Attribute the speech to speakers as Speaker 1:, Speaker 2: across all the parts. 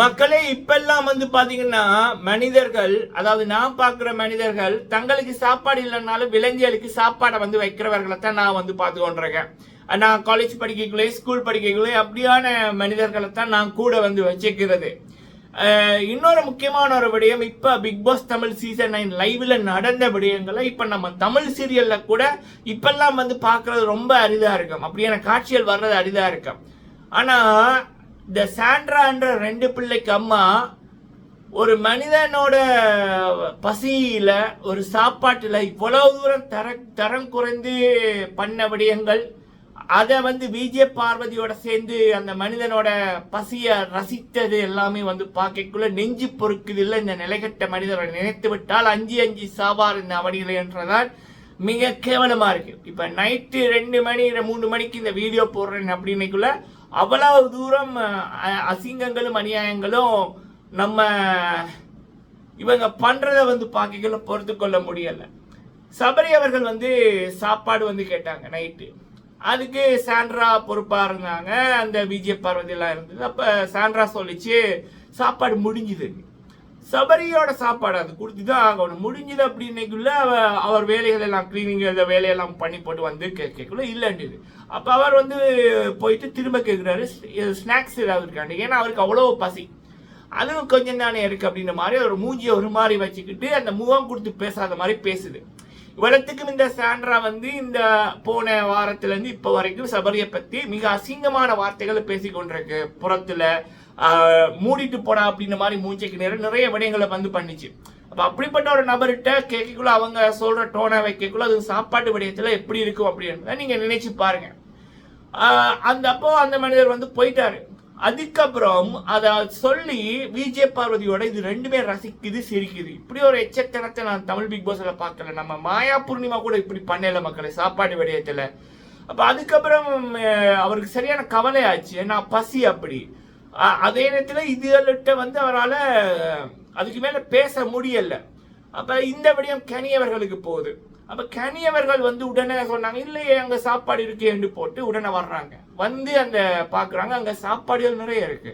Speaker 1: மக்களே இப்பெல்லாம் வந்து பாத்தீங்கன்னா மனிதர்கள் அதாவது நான் பார்க்குற மனிதர்கள் தங்களுக்கு சாப்பாடு இல்லைனாலும் விலங்கியலுக்கு சாப்பாடை வந்து வைக்கிறவர்களை தான் நான் வந்து பார்த்து கொண்டிருக்கேன். நான் காலேஜ் படிக்கக்குள்ளே ஸ்கூல் படிக்கக்குள்ளே அப்படியான மனிதர்களை தான் நான் கூட வந்து வச்சுக்கிறது இன்னொரு முக்கியமான ஒரு விடயம் இப்ப Bigg Boss Tamil season nine லைவ்ல நடந்த விடயங்களை இப்ப நம்ம தமிழ் சீரியல்ல கூட இப்பெல்லாம் வந்து பார்க்கறது ரொம்ப அரிதா இருக்கும். அப்படியான காட்சிகள் வர்றது அரிதா இருக்கும். ஆனா இந்த சாண்ட்ரா என்ற ரெண்டு பிள்ளைக்கு அம்மா ஒரு மனிதனோட பசியில ஒரு சாப்பாட்டில் இவ்வளவு தூரம் தர தரம் குறைந்து பண்ண விடயங்கள் அதை வந்து விஜய பார்வதியோட சேர்ந்து அந்த மனிதனோட பசியை ரசித்தது எல்லாமே வந்து பார்க்கக்குள்ள நெஞ்சு பொறுக்குது இல்லை இந்த நிலைகட்ட மனிதரை நினைத்து விட்டால் அஞ்சு அஞ்சு சாவார் இந்த அவனிலை என்றதால் மிக கேவலமாக இருக்கு. இப்போ நைட்டு ரெண்டு மணி மூணு மணிக்கு இந்த வீடியோ போடுறேன் அப்படின்னைக்குள்ள அவ்வளவு தூரம் அசிங்கங்களும் அநியாயங்களும் நம்ம இவங்க பண்றத வந்து பார்க்கல பொறுத்து கொள்ள முடியல. சபரி அவர்கள் வந்து சாப்பாடு வந்து கேட்டாங்க நைட்டு. அதுக்கு சாண்ட்ரா பொறுப்பா இருந்தாங்க. அந்த பிஜே பார்வதியெல்லாம் இருந்தது. அப்ப சாண்ட்ரா சொல்லிச்சு சாப்பாடு முடிஞ்சுது. சபரியோட சாப்பாடு அது கொடுத்து தான் ஆகணும். முடிஞ்சது அப்படின்னைக்குள்ள அவ அவர் வேலைகள் எல்லாம் கிளீனிங் இந்த வேலையெல்லாம் பண்ணி போட்டு வந்து கேட்கக்குள்ள இல்லைன்றது அப்போ அவர் வந்து போயிட்டு திரும்ப கேட்குறாரு ஸ்நாக்ஸ் ஏதாவது இருக்காண்டு ஏன்னா அவருக்கு அவ்வளோ பசி. அதுவும் கொஞ்சம் தானே இருக்குது அப்படின்ற மாதிரி ஒரு மூஞ்சியை ஒரு மாதிரி வச்சுக்கிட்டு அந்த முகம் கொடுத்து பேசாத மாதிரி பேசுது. இவ்வளத்துக்கும் இந்த சாண்ட்ரா வந்து இந்த போன வாரத்துலேருந்து இப்போ வரைக்கும் சபரியை பற்றி மிக அசிங்கமான வார்த்தைகளை பேசி கொண்டிருக்கு மூடிட்டு போடா அப்படின்ற மாதிரி மூஞ்சிக்கு நேரம் நிறைய விடயங்களை வந்து பண்ணிச்சு. அப்போ அப்படிப்பட்ட ஒரு நபர்கிட்ட கேட்கக்குள்ள அவங்க சொல்ற டோனை வைக்கக்குள்ள அது சாப்பாட்டு விடயத்தில் எப்படி இருக்கும் அப்படின்றத நீங்க நினைச்சு பாருங்க. அந்த அப்போ அந்த மனிதர் வந்து போயிட்டாரு. அதுக்கப்புறம் அதை சொல்லி விஜய் பார்வதியோட இது ரெண்டுமே ரசிக்குது சிரிக்குது. இப்படி ஒரு எச்சத்தனத்தை நான் தமிழ் பிக் பாஸ்ல பார்க்கல. நம்ம மாயா பூர்ணிமா கூட இப்படி பண்ணல மக்களை சாப்பாடு விடயத்தில். அப்போ அதுக்கப்புறம் அவருக்கு சரியான கவலை ஆச்சு நான் பசி அப்படி. அதே நேரத்தில் இதுகள்கிட்ட வந்து அவரால் அதுக்கு மேலே பேச முடியலை. அப்போ இந்த விடயம் கனியவர்களுக்கு போகுது. அப்போ கனியவர்கள் வந்து உடனே சொன்னாங்க இல்லையே அங்கே சாப்பாடு இருக்கு என்று போட்டு உடனே வர்றாங்க. வந்து அந்த பார்க்குறாங்க அங்கே சாப்பாடுகள் நிறைய இருக்கு.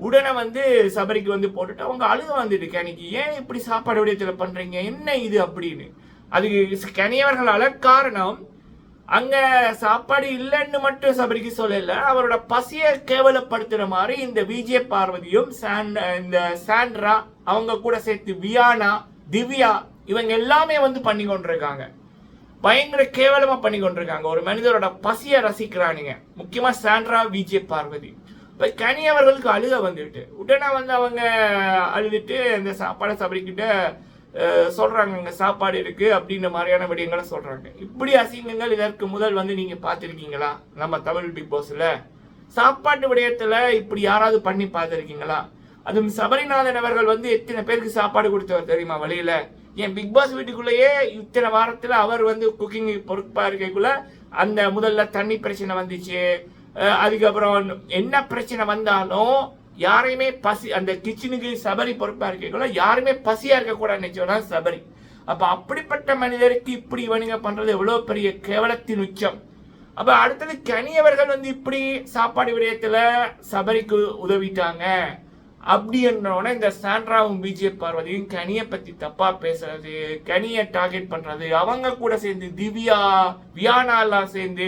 Speaker 1: உடனே வந்து சபரிக்கு வந்து போட்டுட்டு அவங்க அழுக வந்துட்டு கனிக்கு ஏன் இப்படி சாப்பாடு விடயத்தில் பண்ணுறீங்க என்ன இது? அப்படின்னு. அதுக்கு கனியவர்களால காரணம் அங்க சாப்பாடு இல்லைன்னு மட்டும் சபரிக்கு சொல்லல அவரோட பசியை கேவலப்படுத்துற மாதிரி இந்த விஜய பார்வதியும் இந்த சாண்ட்ரா அவங்க கூட சேர்த்து வியானா திவ்யா இவங்க எல்லாமே வந்து பண்ணி கொண்டிருக்காங்க. பயங்கர கேவலமா பண்ணி கொண்டிருக்காங்க. ஒரு மனிதரோட பசியை ரசிக்கிறானுங்க. முக்கியமா சாண்ட்ரா விஜய பார்வதி. இப்போ கனி அவர்களுக்கு அழுக வந்துட்டு. உடனே வந்து அவங்க அழுதுட்டு இந்த சாப்பாடை சபரிக்கிட்ட சொல்கிறாங்க இங்கே சாப்பாடு இருக்குது அப்படின்ற மாதிரியான விடயங்களை சொல்கிறாங்க இப்படி அசிங்கங்கள் இதற்கு முதல் வந்து நீங்கள் பார்த்துருக்கீங்களா? நம்ம தமிழ் பிக் பாஸில். சாப்பாட்டு விடயத்தில் இப்படி யாராவது பண்ணி பார்த்துருக்கீங்களா? அதுவும் சபரிநாதன் அவர்கள் வந்து எத்தனை பேருக்கு சாப்பாடு கொடுத்தவர் தெரியுமா வழியில என் பிக் பாஸ் வீட்டுக்குள்ளேயே இத்தனை வாரத்தில் அவர் வந்து குக்கிங் பொறுப்பாக இருக்கக்குள்ள அந்த முதல்ல தண்ணி பிரச்சனை வந்துச்சு. அதுக்கப்புறம் என்ன பிரச்சனை வந்தாலும் யாரையுமே பசி அந்த கிச்சனுக்கு சபரி பொறுப்பாக இருக்கக்குள்ள யாருமே பசியாக இருக்கக்கூடாது நினைச்சவனா சபரி. அப்போ அப்படிப்பட்ட மனிதருக்கு இப்படி இவனுங்க பண்ணுறது எவ்வளோ பெரிய கேவலத்தின் உச்சம். அப்போ அடுத்தது கனியவர்கள் வந்து இப்படி சாப்பாடு விடயத்தில் சபரிக்கு உதவிட்டாங்க. அப்படி என்னோட இந்த சாண்ட்ராவும் பிஜே பார்வதியும் கனியை பற்றி தப்பாக பேசுறது கனியை டார்கெட் பண்ணுறது அவங்க கூட சேர்ந்து திவ்யா வியானாலாம் சேர்ந்து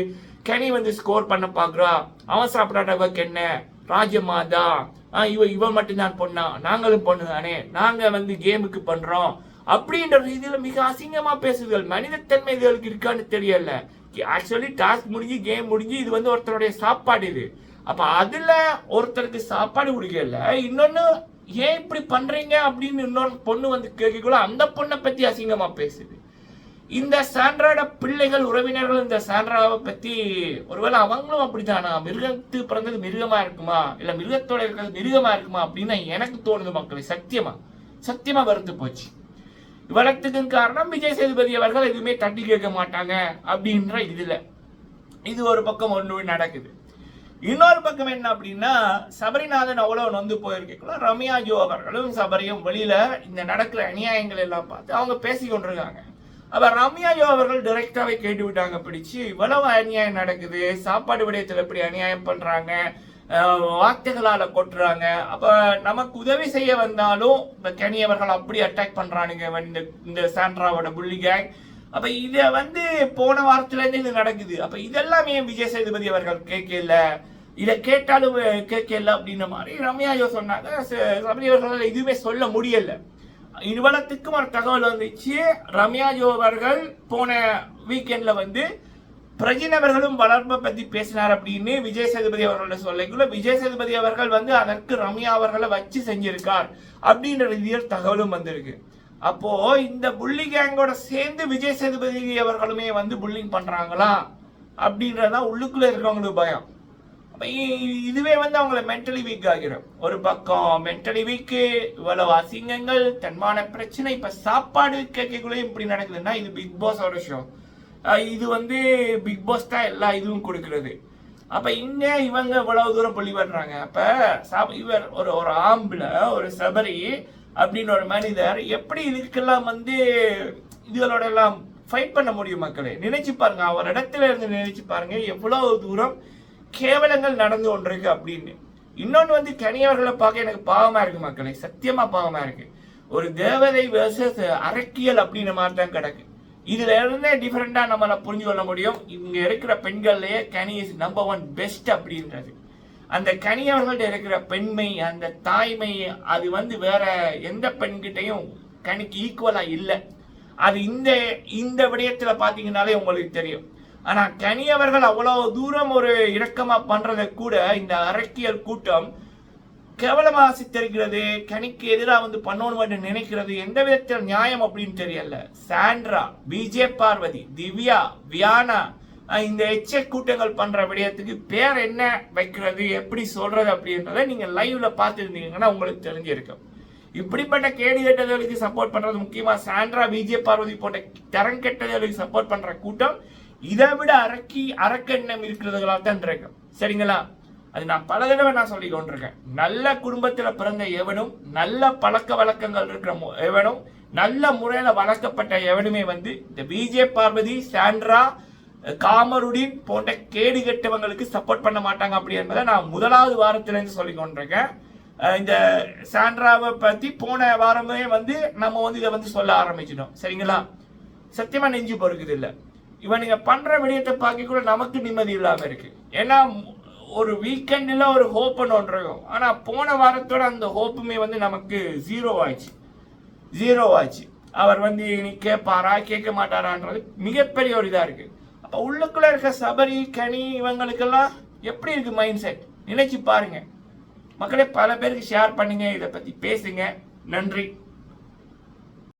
Speaker 1: கனி வந்து ஸ்கோர் பண்ண பார்க்குறா அவன் சாப்பிடாட்டவக்கு என்ன? ராஜமாதா ஆஹ் இவ இவன் மட்டும்தான் பொண்ணா நாங்களும் பொண்ணு தானே நாங்க வந்து கேமுக்கு பண்றோம். அப்படின்ற ரீதியில மிக அசிங்கமா பேசுதல் மனிதத்தன்மை இதுகளுக்கு இருக்கான்னு தெரியல. ஆக்சுவலி டாஸ்க் முடிஞ்சு கேம் முடிஞ்சு இது வந்து ஒருத்தருடைய சாப்பாடு இது. அப்ப அதுல ஒருத்தருக்கு சாப்பாடு குடிக்கல இன்னொன்னு ஏன் இப்படி பண்றீங்க அப்படின்னு இன்னொரு பொண்ணு வந்து கேட்கக்குள்ள அந்த பொண்ணை பத்தி அசிங்கமா பேசுது. இந்த சான்றாட பிள்ளைகள் உறவினர்கள் இந்த சான்றாவை பத்தி ஒருவேளை அவங்களும் அப்படித்தானா? மிருகத்து பிறந்தது மிருகமா இருக்குமா? இல்ல மிருகத்தோட இருக்கிறது மிருகமா இருக்குமா அப்படின்னு எனக்கு தோணுது மக்களை சத்தியமா. சத்தியமா வருந்து போச்சு. இவ்வளத்துக்கும் காரணம் விஜய் சேதுபதி அவர்கள் எதுவுமே தட்டி கேட்க மாட்டாங்க அப்படின்ற இதுல. இது ஒரு பக்கம் ஒன்று நடக்குது. இன்னொரு பக்கம் என்ன அப்படின்னா சபரிநாதன் அவ்வளவு நொந்து போயிருக்கக்குள்ள ரம்யா ஜோ அவர்களும் சபரியும் வெளியில இந்த நடக்கிற அநியாயங்கள் எல்லாம் பார்த்து அவங்க பேசி கொண்டிருக்காங்க. அப்போ ரம்யாஜோ அவர்கள் டைரக்டாவே கேட்டு விட்டாங்க பிடிச்சு இவ்வளவு அநியாயம் நடக்குது. சாப்பாடு விடயத்துல எப்படி அநியாயம் பண்றாங்க. அஹ், வார்த்தைகளால கொட்டுறாங்க. அப்ப நமக்கு உதவி செய்ய வந்தாலும் இந்த கனி அவர்கள் அப்படி அட்டாக் பண்றானுங்க இந்த இந்த சாண்ட்ராவோட புள்ளி கேங் அப்ப இத வந்து போன வாரத்துல இருந்து இது நடக்குது. அப்ப இதெல்லாம் ஏன் விஜய் சேதுபதி அவர்கள் கேட்கல? இதை கேட்டாலும் கேட்கல அப்படின்ற மாதிரி ரம்யா ஜோ சொன்னாங்க. ச- சபரி அவர்களால் எதுவுமே சொல்ல முடியலை. இவ்வளத்துக்கும் ஒரு தகவல் வந்துச்சு. ரம்யா ஜோ அவர்கள் போன வீக்கெண்ட்ல வந்து பிரஜினவர்களும் வளர்ப்பை பத்தி பேசினார் அப்படின்னு விஜய் சேதுபதி அவர்களோட சொல்லைக்குள்ள விஜய் சேதுபதி அவர்கள் வந்து அதற்கு ரம்யா அவர்களை வச்சு செஞ்சிருக்கார் அப்படின்ற ரீதியில் தகவலும் வந்திருக்கு. அப்போ இந்த புள்ளி கேங்கோட சேர்ந்து விஜய் சேதுபதி அவர்களுமே வந்து புல்லிங் பண்றாங்களா அப்படின்றதான் உள்ளுக்குள்ள இருக்கவங்களுக்கு பயம். அப்போ இதுவே வந்து அவங்கள மென்டலி வீக் ஆகிடும் ஒரு பக்கம் மென்டலி வீக்கு இவ்வளவு அசிங்கங்கள் தன்மான பிரச்சனை இப்போ சாப்பாடு கேட்கக்குள்ளே இப்படி நடக்குதுன்னா இது பிக் பாஸோட ஷோ இது வந்து பிக் பாஸ் தான் எல்லா இதுவும் கொடுக்கறது. அப்போ இங்கே இவங்க இவ்வளவு தூரம் புள்ளி பண்றாங்க அப்போ சாப்- இவர் ஒரு ஒரு ஆம்பளை ஒரு சபரி அப்படின்னு ஒரு மனிதர் எப்படி இதுக்கெல்லாம் வந்து இதுகளோட எல்லாம் ஃபைட் பண்ண முடியும் மக்களே? நினைச்சு பாருங்க அவர் இடத்துல இருந்து நினைச்சு பாருங்க எவ்வளவு தூரம் கேவலங்கள் நடந்து கொண்டிருக்கு அப்படின்னு. இன்னொன்று வந்து கனியவர்களை பார்க்க எனக்கு பாவமா இருக்கு மக்களே சத்தியமா பாவமா இருக்கு. ஒரு தேவதை வேர்சஸ் அரக்கியல் அப்படின்ற மாதிரி தான் கிடக்கு. இதுல இருந்தே டிஃபரெண்டா நம்மளை புரிஞ்சு கொள்ள முடியும். இங்க இருக்கிற பெண்கள்லயே கனி இஸ் நம்பர் ஒன் பெஸ்ட் அப்படின்றது. அந்த கனியவர்கள்ட்ட இருக்கிற பெண்மை அந்த தாய்மை அது வந்து வேற எந்த பெண்கிட்டையும் கனிக்கு ஈக்குவலா இல்லை. அது இந்த இந்த விடயத்துல பாத்தீங்கன்னாலே உங்களுக்கு தெரியும். ஆனால் கனி அவர்கள் தூரம் ஒரு இரக்கமா பண்ணுறதை கூட இந்த அரக்கியல் கூட்டம் கேவலமாக சித்தரிக்கிறது கனிக்கு எதிராக வந்து பண்ணணும் என்று நினைக்கிறது எந்த விதத்தில் நியாயம் அப்படின்னு தெரியல. சாண்ட்ரா விஜே பார்வதி திவ்யா வியானா இந்த எச்ச கூட்டங்கள் பண்ற விடயத்துக்கு பேர் என்ன வைக்கிறது எப்படி சொல்றது அப்படின்றத நீங்க லைவ்ல பார்த்துருந்தீங்கன்னா உங்களுக்கு தெரிஞ்சிருக்கும். இப்படிப்பட்ட கேடு கெட்டதற்கு சப்போர்ட் பண்றது முக்கியமா சாண்ட்ரா விஜே பார்வதி போன்ற தரம் கெட்டதற்கு சப்போர்ட் பண்ற கூட்டம் இதை விட அரக்கி அரக்கெண்ணம் இருக்கிறதுகளா தான் இருக்கும் சரிங்களா? அது நான் பல தடவை நான் சொல்லி கொண்டிருக்கேன். நல்ல குடும்பத்தில் பிறந்த எவனும் நல்ல பழக்க வழக்கங்கள் இருக்கிற எவனும் நல்ல முறையில் வளர்க்கப்பட்ட எவனுமே வந்து இந்த விஜே பார்வதி சாண்ட்ரா காமருடின் போன்ற கேடு கெட்டவங்களுக்கு சப்போர்ட் பண்ண மாட்டாங்க அப்படி என்பதை நான் முதலாவது வாரத்திலேருந்து சொல்லி கொண்டிருக்கேன். இந்த சாண்ட்ராவை பற்றி போன வாரமே வந்து நம்ம வந்து இதை வந்து சொல்ல ஆரம்பிச்சிட்டோம். சரிங்களா? சத்தியமாக நெஞ்சு பொறுக்குது இல்லை. இவன் பண்ணுற விடயத்தை பார்க்க கூட நமக்கு நிம்மதி இல்லாமல் இருக்கு. ஏன்னா ஒரு வீக்கெண்டில் ஒரு ஹோப் ஒன்று ஆனால் போன வாரத்தோட அந்த ஹோப்புமே வந்து நமக்கு ஜீரோ ஆச்சு ஜீரோ ஆச்சு அவர் வந்து இனி கேட்பாரா கேட்க மாட்டாரான்றது மிகப்பெரிய ஒரு இதாக இருக்கு. அப்போ உள்ளுக்குள்ள இருக்க சபரி கனி இவங்களுக்கெல்லாம் எப்படி இருக்கு மைண்ட் செட் நினைச்சு பாருங்க. மக்களே பல பேருக்கு ஷேர் பண்ணுங்க. இதை பற்றி பேசுங்க. நன்றி.